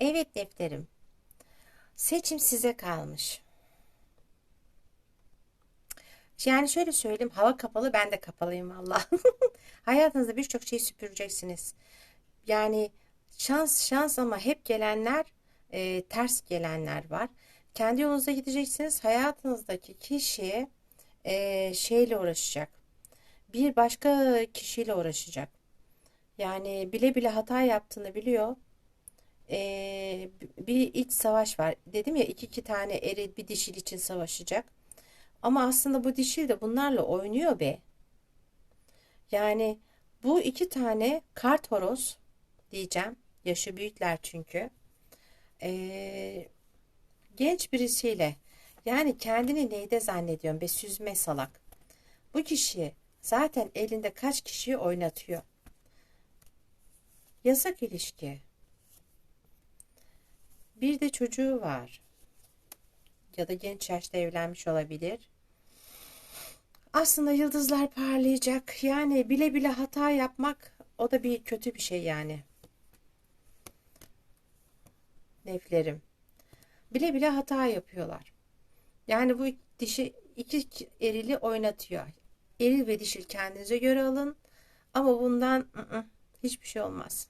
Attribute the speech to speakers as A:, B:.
A: Evet defterim. Seçim size kalmış. Yani şöyle söyleyeyim, hava kapalı, ben de kapalıyım valla. Hayatınızda birçok şeyi süpüreceksiniz. Yani şans şans ama hep gelenler e, ters gelenler var. Kendi yolunuzda gideceksiniz. Hayatınızdaki kişi e, şeyle uğraşacak. Bir başka kişiyle uğraşacak. Yani bile bile hata yaptığını biliyor. E, bir iç savaş var. Dedim ya iki iki tane eril bir dişil için savaşacak. Ama aslında bu dişil de bunlarla oynuyor be. Yani bu iki tane kart horoz diyeceğim. Yaşı büyükler çünkü. Ee, genç birisiyle yani kendini neyde zannediyorsun be süzme salak. Bu kişi zaten elinde kaç kişiyi oynatıyor. Yasak ilişki. Bir de çocuğu var. Ya da genç yaşta evlenmiş olabilir. Aslında yıldızlar parlayacak. Yani bile bile hata yapmak o da bir kötü bir şey yani. Neflerim. Bile bile hata yapıyorlar. Yani bu dişi iki erili oynatıyor. Eril ve dişil kendinize göre alın. Ama bundan ı-ı, hiçbir şey olmaz.